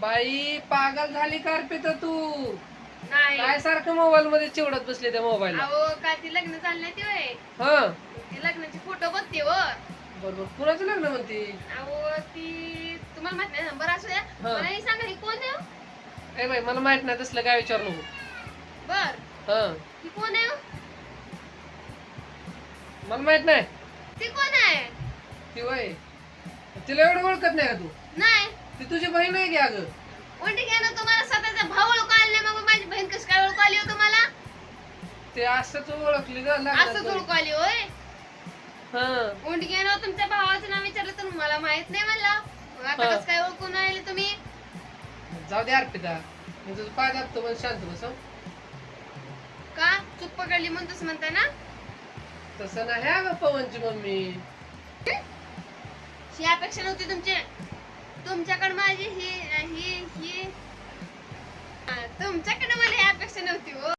बाई पागल झाली का अर्पिता तू? नाही. काय सारखं मोबाईल मध्ये चिवडत बसले त्या मोबाईल अहो का ती लग्न चाललंय ते होय? हा. ती लग्नाचे फोटो बघते हो. बरोबर कुणाचं लग्न म्हणते? अहो ती तुम्हाला माहीत नाही नंबर असू द्या. हा. मला हे सांगा हे कोण आहे हो? ए बाई मला माहीत नाही तसलं काय विचार नको. बर. हा. ही कोण आहे हो? मला माहीत नाही. ती कोण आहे? ती वय. तिला एवढं ओळखत नाही का तू? नाही. ती तुझी बहीण आहे की अगं? उलटी घ्या तुम्हाला? स्वतःचा भाऊ आले मग माझी बहीण कशी काय ओळख आली हो तुम्हाला? ते असंच ओळखली असंच ओळख आली होय? हा. उलटी घ्या तुमच्या भावाचं नाव विचारलं तर मला माहीत नाही म्हणलं. मग आता हा. कसं काय ओळखून राहिले तुम्ही? जाऊ दे अर्पिता. मी तुझं पाय दाबतो पण शांत बस हं. का? चूक पकडली म्हणून तसं म्हणता ना? तसं नाही अगं पवनची मम्मी. ही अपेक्षा नव्हती तुमची. तुमच्याकडे मला ही अपेक्षा नव्हती हो.